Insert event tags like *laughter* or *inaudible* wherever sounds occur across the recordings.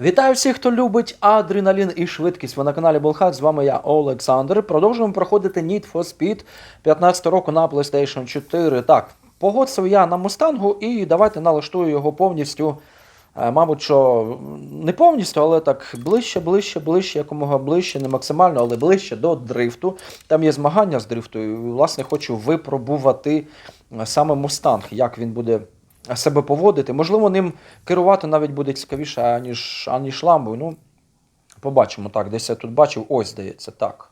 Вітаю всіх, хто любить адреналін і швидкість. Ви на каналі Болхат. З вами я, Олександр. Продовжуємо проходити Need for Speed 15 року на PlayStation 4. Так, погодив я на Мустангу і давайте налаштую його повністю. Е, Мабуть, що не повністю, але так ближче, ближче, ближче, якомога ближче, не максимально, але ближче до дрифту. Там є змагання з дрифту. І, власне, хочу випробувати е, саме Мустанг, як він буде себе поводити. Можливо, ним керувати навіть буде цікавіше, аніж, аніж ламбою. Ну, побачимо. Так, десь я тут бачив, ось здається, так.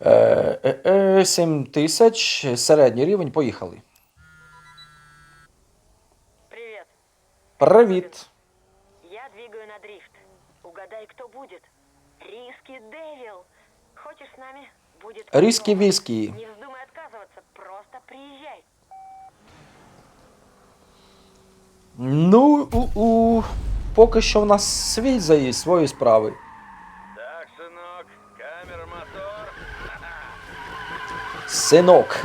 Е, е, е, 7 тисяч, середній рівень, поїхали. Привіт. Я двигаю на дрифт. Угадай, кто будет. Риски Девил. Хочешь с нами? Будет Різкі віскі. Не вздумай отказываться, просто приезжай. Ну, у-у. Поки що в нас свій заїзд, свої справи. Так, сынок, камера, мотор. *laughs* Синок.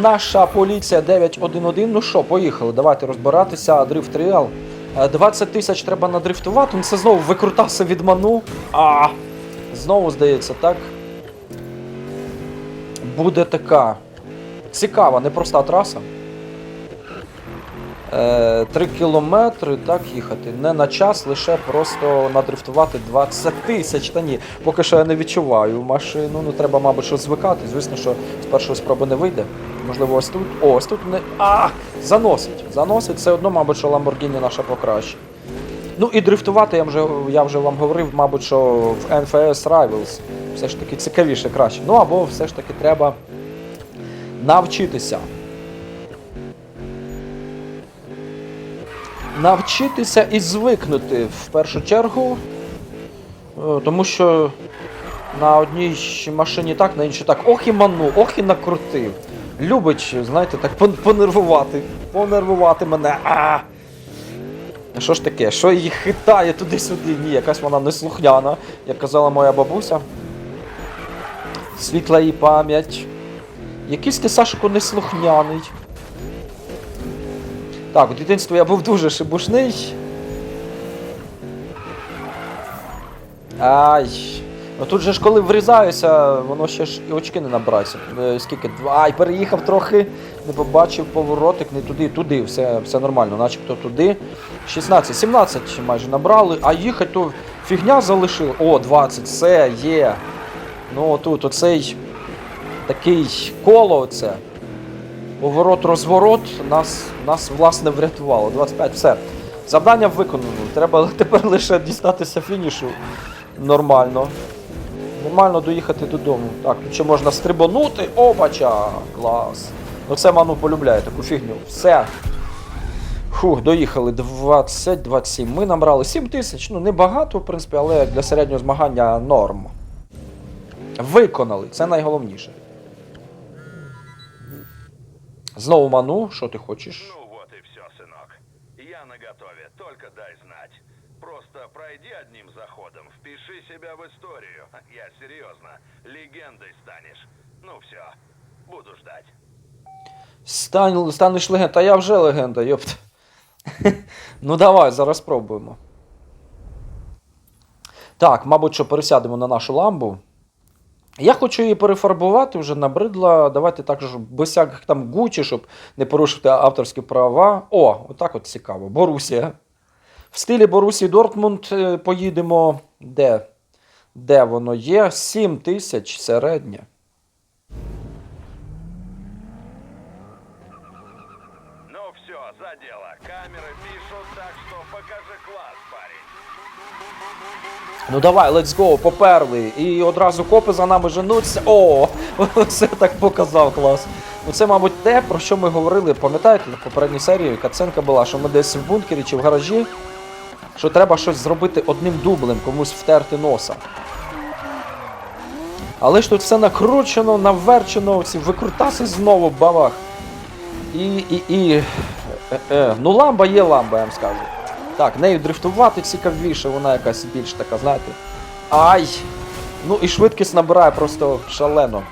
Наша поліція 911. Ну що, поїхали. Давайте розбиратися. Дрифт Реал. Е, 20 тисяч треба надрифтувати. Ну це знову викрутався від ману. А, знову здається, так. Буде така цікава, непроста траса. Е, 3 кілометри, так їхати. Не на час, лише просто надрифтувати 20 тисяч. Та ні, поки що я не відчуваю машину. Ну треба, мабуть, щось звикати. Звісно, що з першої спроби не вийде. Можливо, ось тут. О, ось тут не. А! Заносить. Заносить все одно, мабуть, що Lamborghini наша покраще. Ну і дрифтувати я вже, я вже вам говорив, мабуть, що в NFS Rivals все ж таки цікавіше, краще. Ну або все ж таки треба навчитися. Навчитися і звикнути в першу чергу. Е, Тому що на одній машині так, на іншій так. Ох і ману, ох і накрутив. Любить, знаєте, так понервувати. Понервувати мене. А! Що ж таке? Що її хитає туди-сюди? Ні, якась вона неслухняна, як казала моя бабуся. Світла її пам'ять. Якийсь ти Сашко неслухняний. Так, у дитинстві я був дуже шибушний. Ай. Ну тут же ж коли врізаюся, воно ще ж і очки не набирається. Е, Скільки? Ай, переїхав трохи, не побачив поворотик, не туди, туди, все, все нормально, начебто туди. 16, 17 майже набрали, а їхати то фігня залишили. О, 20, все, є. Ну тут оцей такий коло оце. Поворот-розворот нас, нас власне врятувало. 25, все. Завдання виконано. Треба *laughs* тепер лише дістатися фінішу нормально. Нормально доїхати додому. Так, тут ще можна стрибонути. Опача! Клас. Оце ману полюбляє таку фігню. Все. Фух, доїхали 20-27. Ми набрали 7 тисяч. Ну, небагато, в принципі, але для середнього змагання норм. Виконали, це найголовніше. Знову ману, що ти хочеш? Ну вот и все, сынок. Я наготове, только дай знать. Просто пройди одним заходом, впиши себя в историю. *laughs* Я серьезно, легендой станешь. Ну все, буду ждать. Стань, станеш легендою. Та я вже легенда, йопт. *laughs* ну давай, зараз спробуємо. Так, мабуть, що пересядемо на нашу ламбу. Я хочу її перефарбувати, вже набридла. Давайте так, щоб без всяких там гучі, щоб не порушити авторські права. О, отак от цікаво. Борусія. В стилі Борусі Дортмунд е, поїдемо. Де? Де воно є? 7 тисяч середнє. Ну все, за дело. Камеры пишут, так что покажи класс, парень. Ну давай, let's go, поперли. І одразу копи за нами женуться. О, це так показав клас. Ну це, мабуть, те, про що ми говорили, пам'ятаєте, на попередній серії каценка була, що ми десь в бункері чи в гаражі, що треба щось зробити одним дублем, комусь втерти носа. Але ж тут все накручено, наверчено, ці викрутаси знову бабах. І. і, і. Е, е, ну, ламба є ламба, я вам скажу. Так, нею дрифтувати цікавіше, вона якась більш така, знаєте. Ай! Ну і швидкість набирає просто шалено.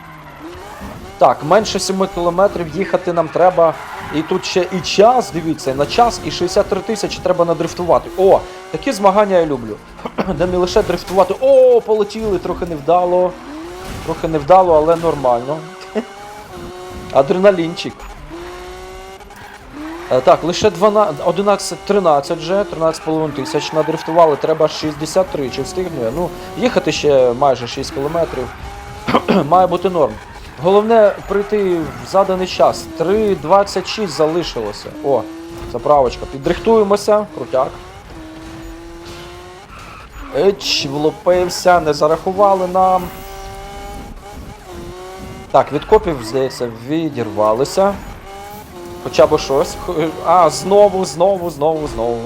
Так, менше 7 кілометрів їхати нам треба І тут ще і час, дивіться, на час і 63 тисячі треба надрифтувати. О, такі змагання я люблю. *clears throat* Де не лише дрифтувати. О, полетіли, трохи невдало. Трохи невдало, але нормально. *laughs* Адреналінчик. Е, Так, лише 12, 11, 13 вже, 13,5 тисяч надрифтували, треба 63, чи встигну я? Ну, їхати ще майже 6 кілометрів. *clears throat* Має бути норм. Головне прийти в заданий час. 3.26 залишилося. О, заправочка. Підрихтуємося, крутяк. Еч, влупився, не зарахували нам. Так, від копів, здається, відірвалися. Хоча б щось. А, знову, знову, знову, знову.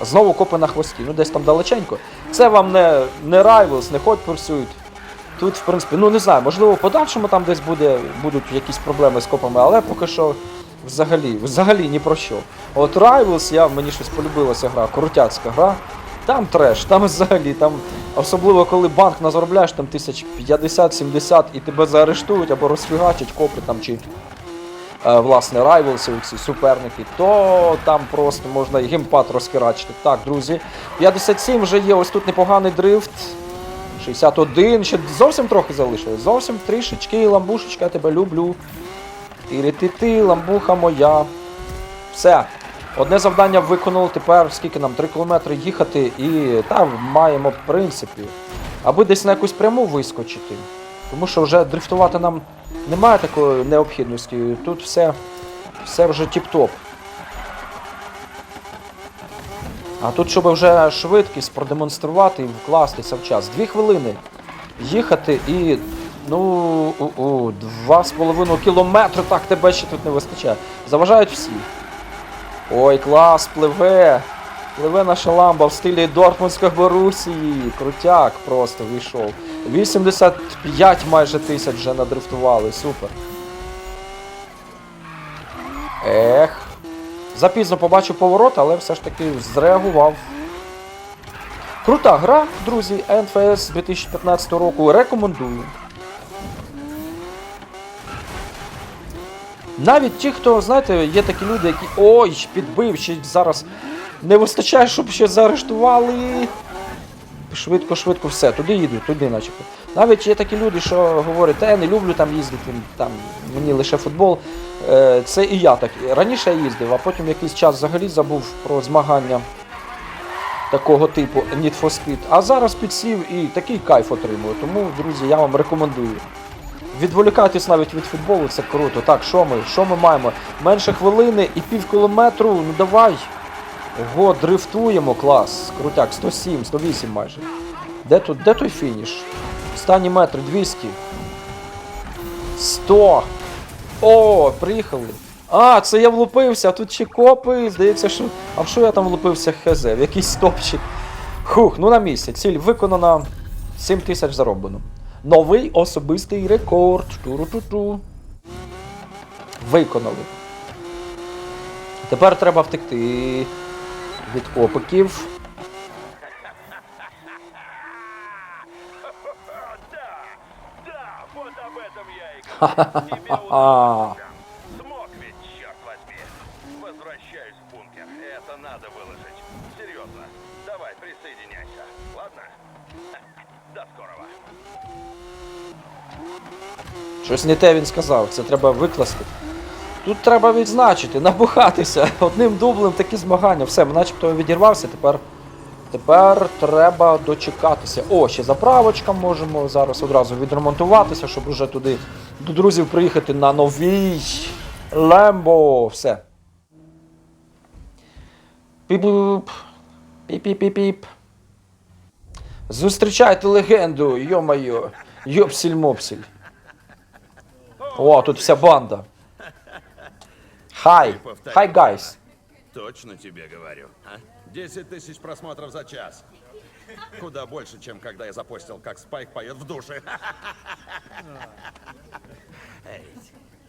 Знову копи на хвості. Ну десь там далеченько. Це вам не, не Rivals, не Hot Pursuit. Тут, в принципі, ну не знаю, можливо, в подальшому там десь буде, будуть якісь проблеми з копами, але поки що взагалі, взагалі ні про що. От Rivals, я, мені щось полюбилася гра, крутяцька гра. Там треш, там взагалі, там, особливо коли банк назаробляєш там тисяч 50-70 і тебе заарештують або розфігачать копи там чи е, власне райвелси, ці суперники, то там просто можна і геймпад розхерачити. Так, друзі, 57 вже є, ось тут непоганий дрифт. 61, ще зовсім трохи залишилось. Зовсім трішечки, ламбушечка, я тебе люблю. Тирі-ти-ти, ламбуха моя. Все. Одне завдання виконали, тепер скільки нам? 3 кілометри їхати і там маємо, в принципі, аби десь на якусь пряму вискочити. Тому що вже дрифтувати нам немає такої необхідності. Тут все, все вже тіп-топ. А тут, щоб вже швидкість продемонструвати і вкластися в час. Дві хвилини їхати і. Ну, у, у, два з половиною кілометри, так тебе ще тут не вистачає. Заважають всі. Ой, клас, пливе. Пливе наша ламба в стилі Дортмундської Борусії. Крутяк просто вийшов. 85 майже тисяч вже надрифтували, супер. Ех. Запізно побачив поворот, але все ж таки зреагував. Крута гра, друзі, NFS 2015 року. Рекомендую. Навіть ті, хто, знаєте, є такі люди, які. Ой, підбив, ще зараз не вистачає, щоб ще заарештували. Швидко, швидко, все, туди їду, туди начебто. Навіть є такі люди, що говорять, та я не люблю там їздити, там мені лише футбол. Е, Це і я так. Раніше я їздив, а потім якийсь час взагалі забув про змагання такого типу Need for Speed. А зараз підсів і такий кайф отримую. Тому, друзі, я вам рекомендую. Відволікатись навіть від футболу це круто. Так, що ми? Що ми маємо? Менше хвилини і пів кілометру. Ну давай. Ого, дрифтуємо, клас. Крутяк, 107, 108 майже. Де тут, де той фініш? Останні метри, 200. 100. О, приїхали. А, це я влупився, тут ще копи. Здається, що. А в що я там влупився хз? В якийсь стопчик. Хух, ну на місці. Ціль виконана. 7 тисяч зароблено. Новий особистий рекорд. Ту-ру-ту-ту. Виконали. Тепер треба втекти від копиків. *laughs* Да, щось не те він сказав, це треба викласти. Тут треба відзначити, набухатися. *laughs* Одним дублем такі змагання. Все, начебто відірвався, тепер. Тепер треба дочекатися. О, ще заправочка можемо зараз одразу відремонтуватися, щоб уже туди до друзів приїхати на новій Лембо. Все. Піп-піп. Піп-піп-піп-піп. Зустрічайте легенду, йо-майо. Йопсіль-мопсіль. О, тут вся банда. Хай. Хай, гайс. Точно тебе говорю. А? 10 тысяч просмотров за час. Куда больше, чем когда я запостил, как Спайк поет в душе. *laughs* Эй,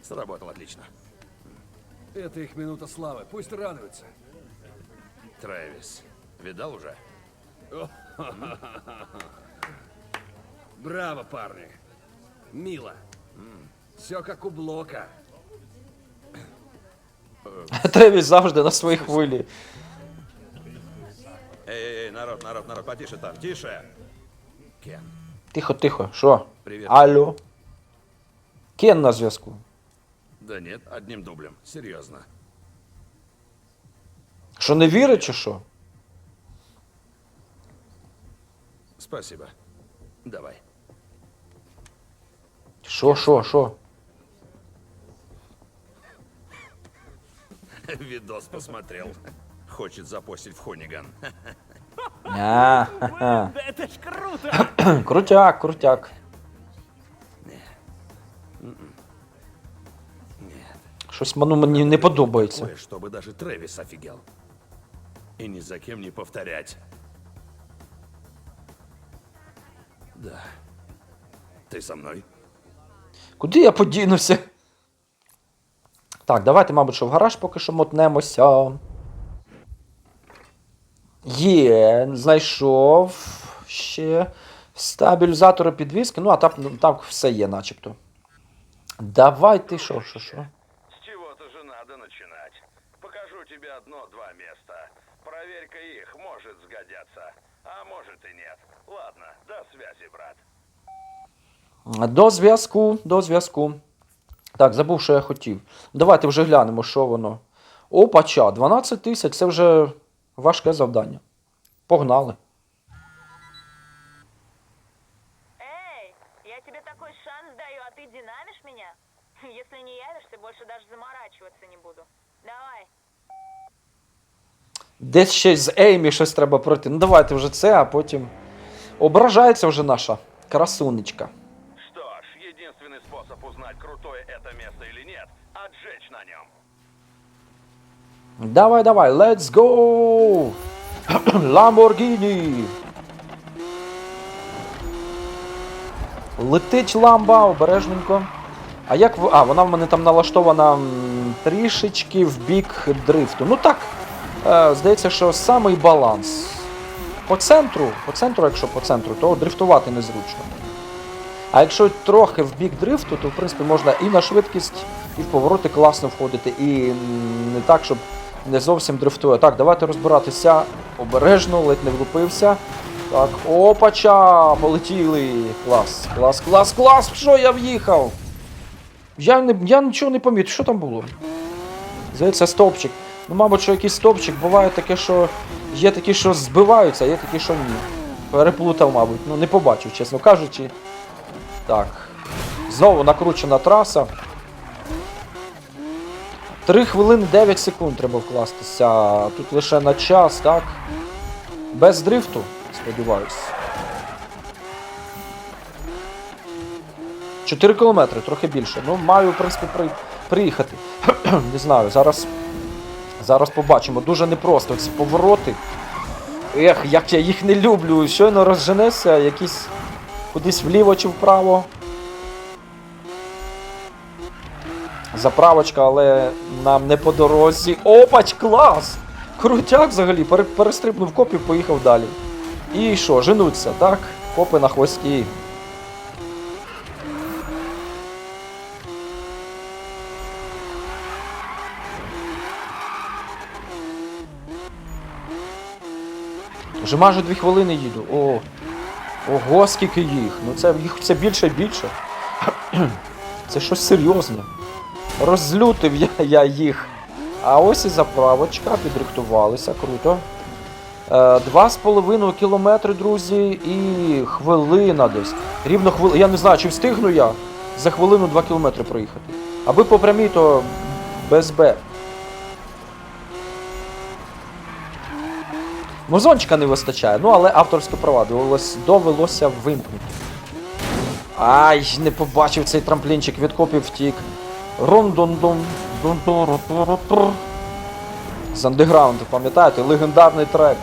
сработал отлично. Это их минута славы. Пусть радуются. Трэвис, видал уже? Браво, парни. Мило. Все как у Блока. Тревіс завжди на своїй хвилі. Эй, эй, эй, народ, народ, народ, потише там, тише. Кен, Тихо, тихо, що? Привіт. Алло. Кен на зв'язку. да нет, одним дублем, серьезно. Що не вірить, чи що? Спасибо. Давай. Що, що, що? *laughs* Видос посмотрел. Хочет запостить в Хониган. *laughs* А, ха-ха. *clears throat* Крутяк, крутяк. Щось воно мені не подобається. Такое, чтобы даже Трэвис офигел. И ни за кем не повторять. Да. Ты со мной? Куди я подінуся? Так, давайте, мабуть, що в гараж поки що мотнемося. Є, знайшов ще стабілізатори підвіски. Ну, а там, там все є, начебто. Давайте, що, що, що? С чего-то же надо начинать. Покажу тебе одно-два места. Проверь-ка их, может сгодятся. А может и нет. Ладно, до связи, брат. До зв'язку, до зв'язку. Так, забув, що я хотів. Давайте вже глянемо, що воно. Опача, 12 тисяч це вже важке завдання. Погнали. Эй, я тебе такой шанс даю, а ты динамишь меня? *laughs* Если не явишься, больше даже заморачиваться не буду. Давай. Десь ще з Еймі щось треба пройти. Ну давайте вже це, а потім. Ображається вже наша красунечка. Давай, давай, let's go! *clears throat* Lamborghini! Летить ламба, обережненько. А як ви. А, вона в мене там налаштована трішечки в бік дрифту. Ну так, е, здається, що самий баланс. По центру, по центру, якщо по центру, то дрифтувати незручно. А якщо трохи в бік дрифту, то в принципі можна і на швидкість, і в повороти класно входити, і не так, щоб не зовсім дрифтує. Так, давайте розбиратися обережно, ледь не влупився. Так, опача, полетіли. Клас, клас, клас, клас! Що я в'їхав? Я, не, я нічого не помітив, що там було? Здається, стовпчик. Ну, мабуть, що якийсь стовпчик, буває таке, що є такі, що збиваються, а є такі, що ні. Переплутав, мабуть. Ну, не побачив, чесно кажучи. Так. Знову накручена траса. 3 хвилини 9 секунд треба вкластися. Тут лише на час, так? Без дрифту, сподіваюсь. 4 кілометри, трохи більше. Ну, маю, в принципі, при... приїхати. *clears throat* Не знаю, зараз. Зараз побачимо. Дуже непросто ці повороти. Ех, як я їх не люблю. Щойно розженешся, якісь кудись вліво чи вправо. Заправочка, але нам не по дорозі. Опач, клас! Крутяк взагалі, пере- перестрибнув копів, поїхав далі. І що, женуться, так? Копи на хвості. Вже майже дві хвилини їду. О, ого, скільки їх. Ну це їх все більше і більше. *clears throat* Це щось серйозне. Розлютив я, я їх. А ось і заправочка, підрихтувалися, круто. Е, Два з половиною кілометри, друзі, і хвилина десь. Рівно хвилина. Я не знаю, чи встигну я за хвилину 2 кілометри проїхати. Аби по прямій, то без Б. Музончика не вистачає, ну але авторське права довелось, довелося вимкнути. Ай, не побачив цей трамплінчик, від копів втік. Рун-дун-дун. З андеграунду, пам'ятаєте, легендарний трек.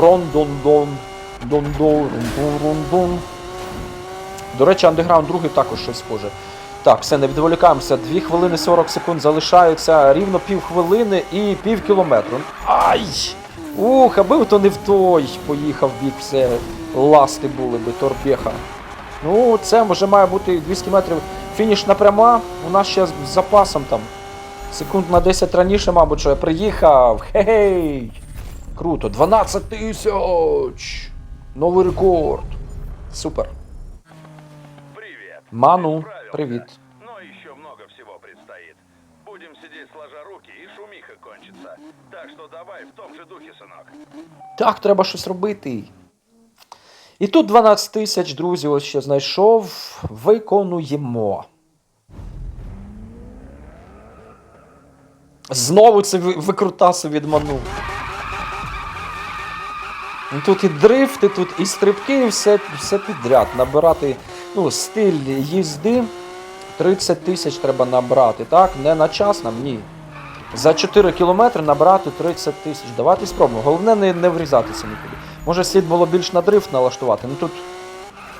Рун-дун-рун-дун. До речі, андеграунд другий також щось схоже. Так, все, не відволікаємося. 2 хвилини 40 секунд залишаються, рівно пів хвилини і пів кілометру. Ай! Ух, аби то не в той поїхав бік, все, ласти були би, торпеха. Ну, це вже має бути 200 метрів фінішна пряма. У нас ще з запасом там Секунд на 10 раніше, мабуть, що я приїхав. Хей! Круто, 12 тисяч! Новий рекорд. Супер. Привет. Ману, привіт. Но еще много всего предстоит. Будем сидеть сложа руки, и шумиха кончится. Так что давай в том же духе, сынок. Так, треба щось робити. І тут 12 тисяч, друзі, ось ще знайшов. Виконуємо. Знову це ви- викрутаси відманув. Ну, Тут і дрифти, тут і стрибки, і все, все підряд. Набирати ну, стиль їзди. 30 тисяч треба набрати, так? Не на час нам, ні. За 4 кілометри набрати 30 тисяч. Давайте спробуємо. Головне не, не врізатися нікуди. Може слід було більш на дрифт налаштувати. Ну тут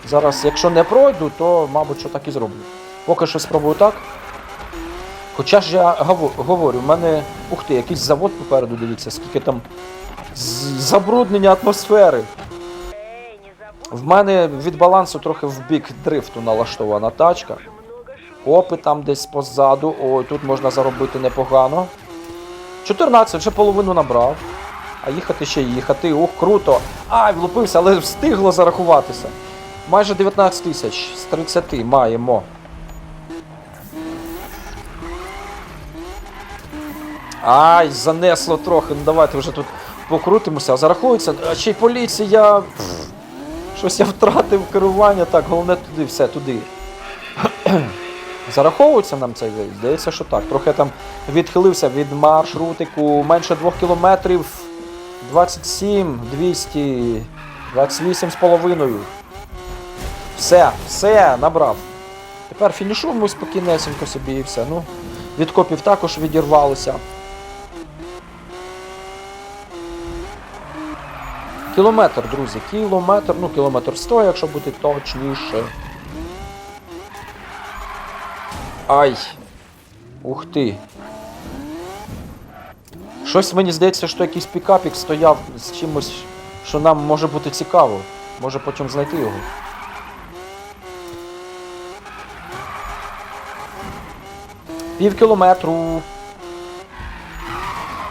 зараз, якщо не пройду, то, мабуть, що так і зроблю. Поки що спробую так. Хоча ж я говорю, в мене. Ух ти, якийсь завод попереду, дивіться, скільки там забруднення атмосфери. В мене від балансу трохи в бік дрифту налаштована тачка. Копи там десь позаду. Ой, тут можна заробити непогано. 14, вже половину набрав. А їхати ще їхати. Ух, круто. Ай, влупився, але встигло зарахуватися. Майже 19 тисяч з 30 маємо. Ай, занесло трохи. Ну давайте вже тут покрутимося. А зарахується. А ще й поліція. Щось я втратив керування. Так, головне туди, все, туди. Зараховується нам цей? Здається, що так. Трохи там відхилився від маршрутику менше 2 кілометрів. 27, 200, 28 з половиною. Все, все, набрав. Тепер фінішуємо спокійнесенько собі і все. Ну, від копів також відірвалися. Кілометр, друзі, кілометр, ну кілометр 100, якщо бути точніше. Ай. Ух ти. Щось мені здається, що якийсь пікапік стояв з чимось, що нам може бути цікаво. Може потім знайти його. Пів кілометру.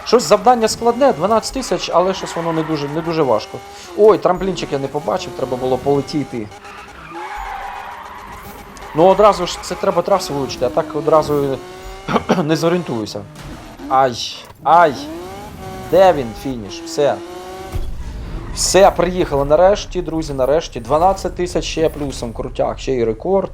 Щось завдання складне, 12 тисяч, але щось воно не дуже, не дуже важко. Ой, трамплінчик я не побачив, треба було полетіти. Ну одразу ж це треба трасу вивчити, а так одразу *clears throat* не зорієнтуюся. Ай, ай. Де він фініш? Все. Все, приїхали нарешті, друзі, нарешті. 12 тисяч ще плюсом крутяк, ще й рекорд.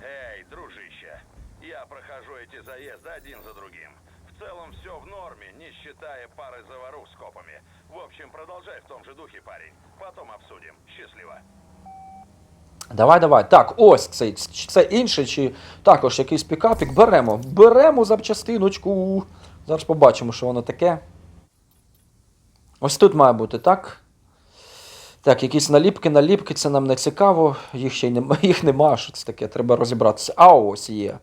Эй, дружище, я прохожу эти заезды один за другим. В целом все в норме, не считая пары заварух с копами. В общем, продолжай в том же духе, парень. Потом обсудим. Счастливо. Давай, давай. Так, ось цей. Це інший, чи також якийсь пікапік. Беремо. Беремо запчастиночку. Зараз побачимо, що воно таке. Ось тут має бути, так? Так, якісь наліпки, наліпки, це нам не цікаво. Їх ще й нема, *laughs* їх нема, що це таке, треба розібратися. А ось є.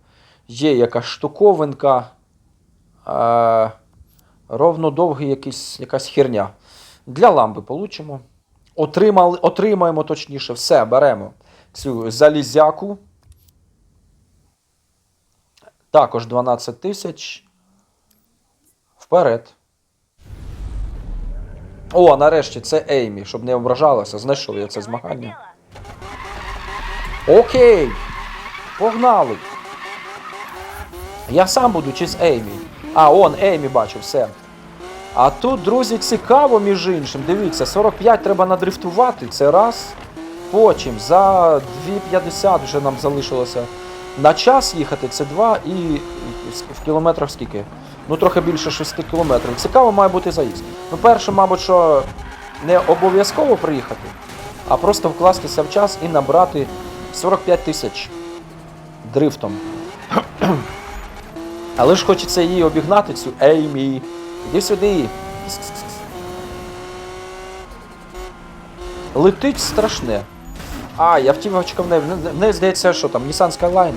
Є якась штуковинка. Е, ровно довгий якийсь, якась херня. Для ламби получимо. Отримали, отримаємо точніше, все, беремо цю залізяку. Також 12 тисяч. Вперед. О, нарешті, це Еймі, щоб не ображалася. Знайшов я це змагання. Окей. Погнали. Я сам буду чи з Еймі. А, он, Еймі бачу, все. А тут, друзі, цікаво, між іншим. Дивіться, 45 треба надрифтувати. Це раз. Потім за 2,50 вже нам залишилося на час їхати. Це 2 і в кілометрах скільки? Ну, трохи більше 6 кілометрів. Цікаво має бути заїзд. Ну, перше, мабуть, що не обов'язково приїхати, а просто вкластися в час і набрати 45 тисяч дрифтом. *clears throat* Але ж хочеться її обігнати, цю Еймі. Іди сюди. Летить страшне. А, я автівочка в неї. В неї- здається, що там, Nissan Skyline.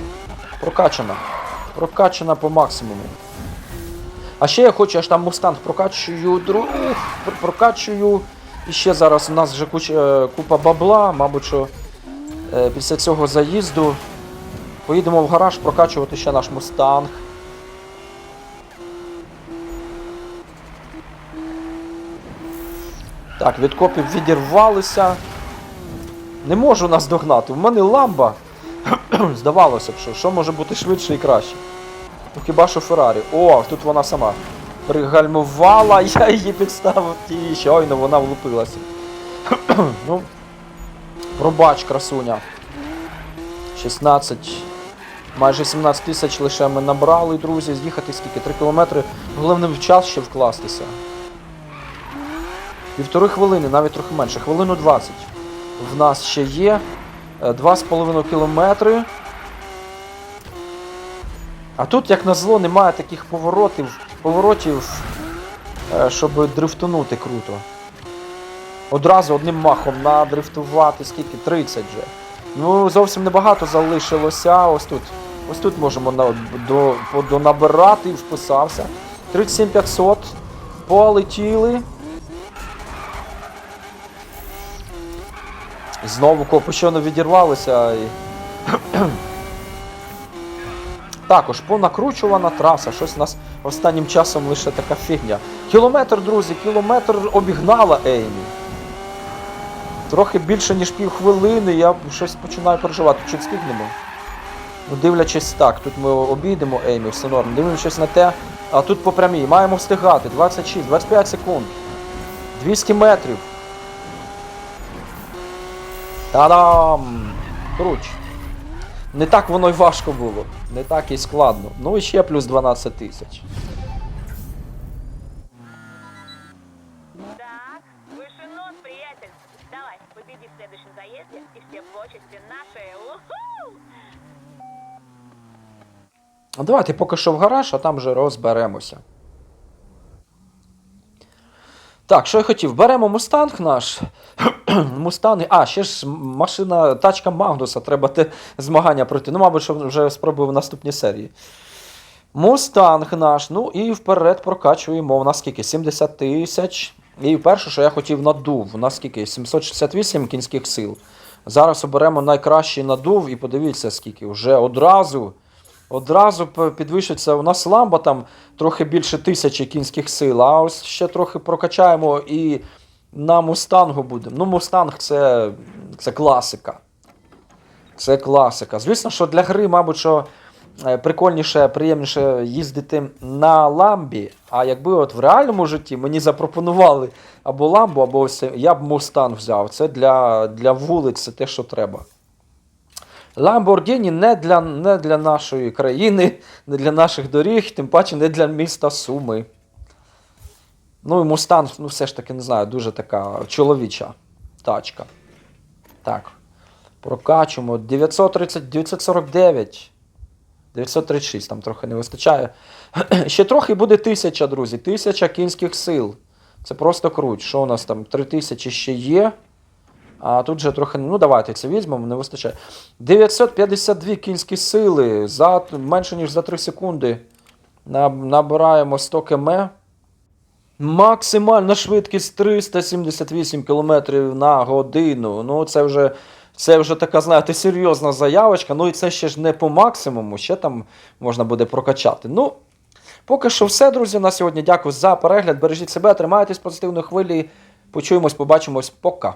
Прокачана. Прокачана по максимуму. А ще я хочу, аж там Мустанг прокачую, друг, прокачую. І ще зараз у нас вже куча, е, купа бабла, мабуть, що е, після цього заїзду Поїдемо в гараж прокачувати ще наш мустанг. Так, від копів відірвалися. Не можу нас догнати. У мене ламба. *clears throat* Здавалося б, що, що може бути швидше і краще. Ну хіба що Феррарі. О, тут вона сама. Пригальмувала, *laughs* я її підставив і щойно вона влупилася. *clears throat* ну, пробач, красуня. 16. Майже 17 тисяч лише ми набрали, друзі. З'їхати скільки? 3 кілометри. Головне в час ще вкластися. Півтори хвилини, навіть трохи менше. Хвилину 20. В нас ще є. Е, 2,5 кілометри. А тут, як назло, немає таких поворотів, поворотів, е, щоб дрифтунути круто. Одразу одним махом надрифтувати, скільки? 30 же. Ну, зовсім небагато залишилося. Ось тут. Ось тут можемо на, до, по- донабирати, вписався. 37 500. Полетіли. Знову копи щойно відірвалися. І... Також понакручувана траса. Щось у нас останнім часом лише така фігня. Кілометр, друзі, кілометр обігнала Еймі. Трохи більше, ніж півхвилини, я щось починаю переживати. Чи встигнемо? Ну, дивлячись так, тут ми обійдемо Еймі, все норм. Дивлячись на те, а тут по прямій. Маємо встигати. 26, 25 секунд. 200 метрів. Та-дам! Круч. Не так воно й важко було. Не так і складно. Ну і ще плюс 12 тисяч. Так, выше приятель. Давай, победи в следующем заезде, и все почести наши. Уху! А Давайте поки що в гараж, а там вже розберемося. Так, що я хотів? Беремо мустанг наш. *clears throat* Мустанг. А, ще ж машина, тачка Магнуса, треба те змагання пройти. Ну, мабуть, що вже спробую в наступній серії. Мустанг наш. Ну і вперед прокачуємо. У нас скільки? 70 тисяч. І перше, що я хотів надув. У нас скільки? 768 кінських сил. Зараз оберемо найкращий надув і подивіться, скільки. Вже одразу. Одразу підвищиться. У нас ламба там трохи більше тисячі кінських сил, а ось ще трохи прокачаємо і на мустангу будемо. Ну, мустанг це, це класика. Це класика. Звісно, що для гри, мабуть, що е, прикольніше, приємніше їздити на ламбі. А якби от в реальному житті мені запропонували або ламбу, або ось я б мустанг взяв. Це для, для вулиць, це те, що треба. Lamborghini не для, не для нашої країни, *laughs* не для наших доріг, тим паче не для міста Суми. Ну і Мустанг, ну все ж таки, не знаю, дуже така чоловіча тачка. Так. Прокачуємо. 930, 949. 936, там трохи не вистачає. *clears throat* Ще трохи буде тисяча, друзі. Тисяча кінських сил. Це просто круть. Що у нас там? 3000 ще є. А тут же трохи. Ну, давайте це візьмемо, не вистачає. 952 кінські сили за менше, ніж за 3 секунди. Набираємо 100 км. Максимальна швидкість 378 км на годину. Ну, це вже, це вже така, знаєте, серйозна заявочка. Ну і це ще ж не по максимуму, ще там можна буде прокачати. Ну, поки що все, друзі. На сьогодні дякую за перегляд. Бережіть себе, тримайтесь позитивної хвилі. Почуємось, побачимось. Пока.